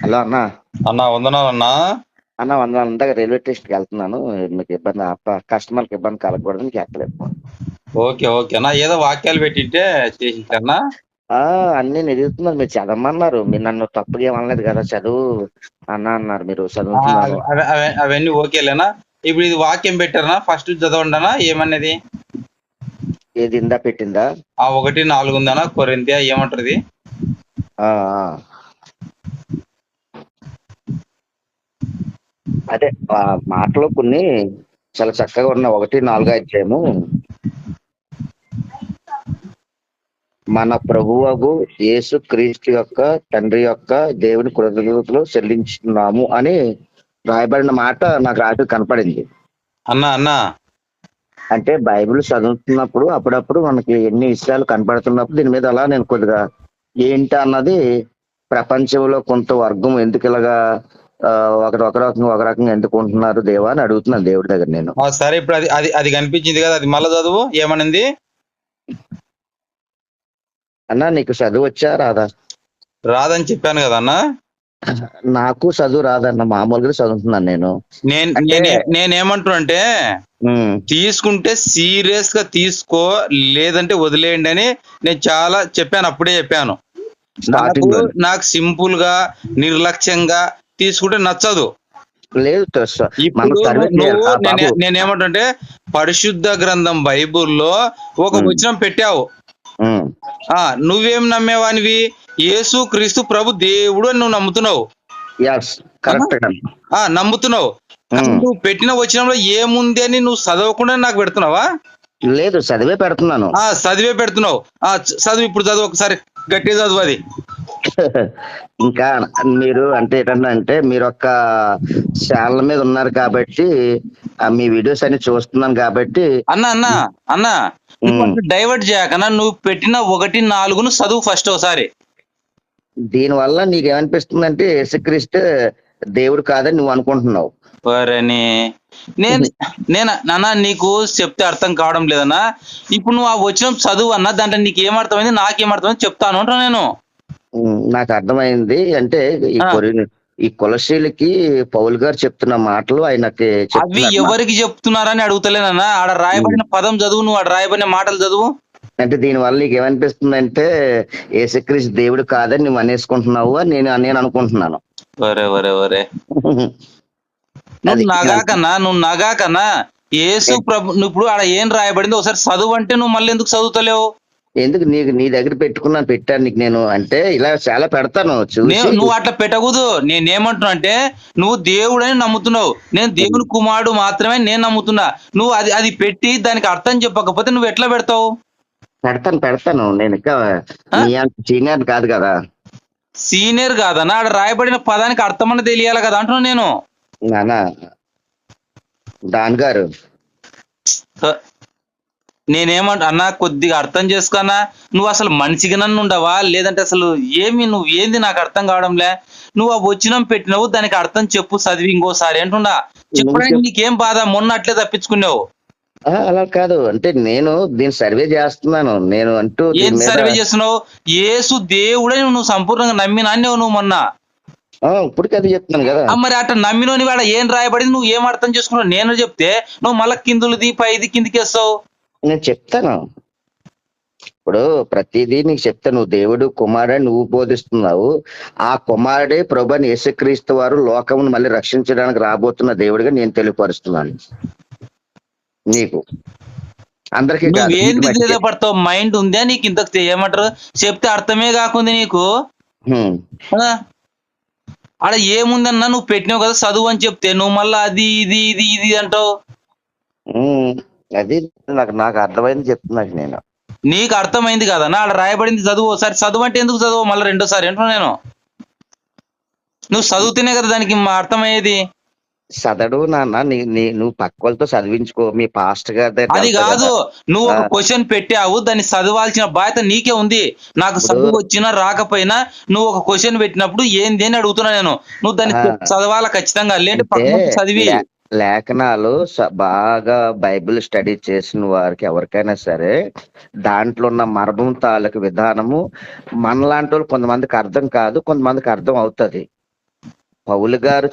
Hello అన్న. అన్నా వందనాలన్నా అన్న. వంద ఇందాక రైల్వే స్టేషన్కి వెళ్తున్నాను. మీకు ఇబ్బంది కస్టమర్కి ఇబ్బంది కలగకూడదు నీకు ఎక్కలేదు ఓకే ఓకే. అన్నా ఏదో వాక్యాలు పెట్టింటే చేసింటన్నా ఆ అన్ని నిలుస్తున్నారు మీరు చదవమన్నారు. మీరు నన్ను తప్పుగా ఏమనలేదు కదా చదువు. అన్న అన్నారు మీరు చదువుతున్నారు. అవ- అవ- అవన్నీ ఓకేలేనా ఇప్పుడు ఇది వాక్యం పెట్టారనా? ఫస్ట్ చదవండినా? ఏమన్నది? ఏది ఇందా పెట్టిందా? ఆ ఒకటి నాలుగు ఉందనా కొరింతియా ఏమంటారు ఇది ఆ, ఆ. అదే ఆ మాటలు కొన్ని చాలా చక్కగా ఉన్న ఒకటి నాలుగు అధ్యాయము. మన ప్రభువగు యేసు క్రీస్తు యొక్క తండ్రి యొక్క దేవుని కృతజ్ఞతలు చెల్లించున్నాము అని రాయబడిన మాట నాకు రాత్రి కనపడింది. అన్నా అన్నా. అంటే బైబిల్ చదువుతున్నప్పుడు అప్పుడప్పుడు మనకి ఎన్ని విషయాలు కనపడుతున్నప్పుడు దీని మీద అలా నేను కొద్దిగా ఏంటి అన్నది ప్రపంచంలో కొంత వర్గం ఎందుకు ఇలాగా ఒకరు ఒక రకంగా ఒక రకంగా ఎందుకు ఉంటున్నారు దేవా అని అడుగుతున్నాను దేవుడి దగ్గర నేను. సరే ఇప్పుడు అది అది అది కనిపించింది కదా అది మళ్ళా చదువు ఏమనింది? అన్నా నీకు చదువు వచ్చా రాదా? రాదని చెప్పాను కదా అన్నా. నాకు చదువు రాదన్న మామూలుగా చదువుతున్నాను నేను. నేను అంటే- నేనే నేనేమంటున్నా అంటే తీసుకుంటే సీరియస్గా తీసుకో లేదంటే వదిలేయండి అని నేను చాలా చెప్పాను అప్పుడే చెప్పాను. నాకు సింపుల్గా నిర్లక్ష్యంగా తీసుకుంటే నచ్చదు. లేదు తెలుసు మనం ఇప్పుడు సర్వే చేయాలి. నువ్వు ఆ, నేనే- బాబు. నేనేమంటుంటే పరిశుద్ధ గ్రంథం బైబుల్లో ఒక. వచనం పెట్టావు. ఆ నువ్వేం నమ్మేవానివి? యేసు క్రీస్తు ప్రభు దేవుడు అని నువ్వు నమ్ముతున్నావు. నమ్ముతున్నావు. నువ్వు పెట్టిన వచనంలో ఏముంది అని నువ్వు చదవకుండా నాకు పెడుతున్నావా? లేదు చదివే పెడుతున్నాను. ఆ చదివే పెడుతున్నావు. చదువు ఇప్పుడు చదువు ఒకసారి. గట్టిగా చదువు అది. ఇంకా మీరు అంటే ఏంటంటే అంటే మీరు ఒక్క ఛానల్ మీద ఉన్నారు కాబట్టి మీ వీడియోస్ అన్ని చూస్తున్నాను కాబట్టి. అన్న అన్న అన్న డైవర్ట్ చేయకన్నా నువ్వు పెట్టిన ఒకటి నాలుగును చదువు ఫస్ట్ ఒకసారి. దీని వల్ల నీకు ఏమనిపిస్తుంది అంటే యేసుక్రీస్తు దేవుడు కాదని నువ్వు అనుకుంటున్నావు. వరని నేను నేను నాన్న నీకు చెప్తే అర్థం కావడం లేదన్నా ఇప్పుడు నువ్వు ఆ వచ్చిన చదువు అన్న దాంట్లో నీకు ఏమర్థమైంది నాకేమర్థమైంది చెప్తాను అంటున్నా నేను. నాకు అర్థమైంది అంటే ఈ ఆ. కొరి ఈ కులశీలకి పౌల్ గారు చెప్తున్న మాటలు ఆయనకి అవి ఎవరికి చెప్తున్నారని అడుగుతలేనన్నా ఆడ రాయబడిన పదం చదువు నువ్వు ఆడ రాయబడిన మాటలు చదువు. అంటే దీని వల్ల నీకు ఏమనిపిస్తుంది అంటే యేసుక్రీస్తు దేవుడు కాదని నువ్వు అనేసుకుంటున్నావు అని నేను నేను అనుకుంటున్నాను. వరే వరే వరే నువ్వు నగాకన్నా నువ్వు నగాకన్నా యేసు ప్రభు నువ్వు ఇప్పుడు ఆడ ఏం రాయబడింది ఒకసారి చదువు అంటే నువ్వు మళ్ళీ ఎందుకు చదువుతలేవు? ఎందుకు నీకు నీ దగ్గర పెట్టుకున్నాను పెట్టాను నీకు నేను అంటే ఇలా చాలా పెడతాను నువ్వు అట్లా పెట్టకూడదు. నేనేమంటున్నా అంటే నువ్వు దేవుడని నమ్ముతున్నావు. నేను దేవుని కుమారుడు మాత్రమే నేను నమ్ముతున్నా. నువ్వు అది అది పెట్టి దానికి అర్థం చెప్పకపోతే నువ్వు ఎట్లా పెడతావు? పెడతాను పెడతాను. నేను ఇంకా కాదు కదా. సీనియర్ కాదన్నా ఆడ రాయబడిన పదానికి అర్థం అన్న తెలియాలి కదా అంటున్నా నేను. నానా దాన్ గారు. నేనేమంట అన్నా కొద్దిగా అర్థం చేసుకున్నా నువ్వు అసలు మనిషిగా నన్ను ఉండవా? లేదంటే అసలు ఏమి? నువ్వు ఏంది నాకు అర్థం కావడంలే? నువ్వు ఆ వచ్చినం పెట్టినావు దానికి అర్థం చెప్పు చదివి ఇంకోసారి అంటుండా చెప్పడానికి నీకేం బాధ? మొన్న అట్లే తప్పించుకున్నావు. అలా కాదు. అంటే నేను దీన్ని సర్వే చేస్తున్నాను. నేను అంటూ ఏం సర్వే చేస్తున్నావు? యేసు దేవుడే నువ్వు సంపూర్ణంగా నమ్మినాన్నేవు నువ్వు మొన్న? ఆ, ఇప్పటికీ అది చెప్తున్నాను కదా. మరి అట్లా నమ్మినోని వాడ ఏం రాయబడింది? నువ్వు ఏం అర్థం చేసుకున్నావు? నేను చెప్తే నువ్వు మళ్ళా కిందులది పైది కిందికి వేస్తావు? నేను చెప్తాను. ఇప్పుడు ప్రతిదీ నీకు చెప్తా. నువ్వు దేవుడు కుమారుడు నువ్వు బోధిస్తున్నావు. ఆ కుమారుడే ప్రభుని యేసుక్రీస్తు వారు లోకమును మళ్ళీ రక్షించడానికి రాబోతున్న దేవుడిగా నేను తెలియపరుస్తున్నాను. నీకు. అందరికీ మట్టికే. పడతావు? మైండ్ ఉందా నీకు ఇంత ఏమంటారు? చెప్తే అర్థమే కాకుంది నీకు? ఆడ ఏముందన్నా నువ్వు పెట్టినావు కదా చదువు అని చెప్తే. నువ్వు మళ్ళా అది ఇది ఇది ఇది అంటావు. అది నాకు నాకు అర్థమైంది చెప్తున్నాను నేను. నీకు అర్థమైంది కదా? ఆడ రాయబడింది చదువు. ఒకసారి చదువు అంటే ఎందుకు చదువు? మళ్ళీ రెండోసారి అంటున్నా నేను. నువ్వు చదువుతూనే కదా దానికి అర్థమయ్యేది. చదడు నాన్న నీ నీ- నువ్వు పక్క వాళ్ళతో చదివించుకో. మీ పాస్ట్ గారి దగ్గర అది కాదు. నువ్వు ఒక. క్వశ్చన్ పెట్టావు దాన్ని చదవాల్సిన బాధ్యత నీకే ఉంది. నాకు చదువు వచ్చినా రాకపోయినా నువ్వు ఒక క్వశ్చన్ పెట్టినప్పుడు ఏంది అని అడుగుతున్నా నేను. నువ్వు దాన్ని. చదవాలా ఖచ్చితంగా? లేదంటే అంటే పక్కన చదివి. లేఖనాలు బాగా బైబిల్ స్టడీ చేసిన వారికి ఎవరికైనా సరే దాంట్లో ఉన్న మర్మం తాలూకు విధానము మనలాంటి వాళ్ళు కొంతమందికి అర్థం కాదు కొంతమందికి అర్థం అవుతది. పౌలు గారు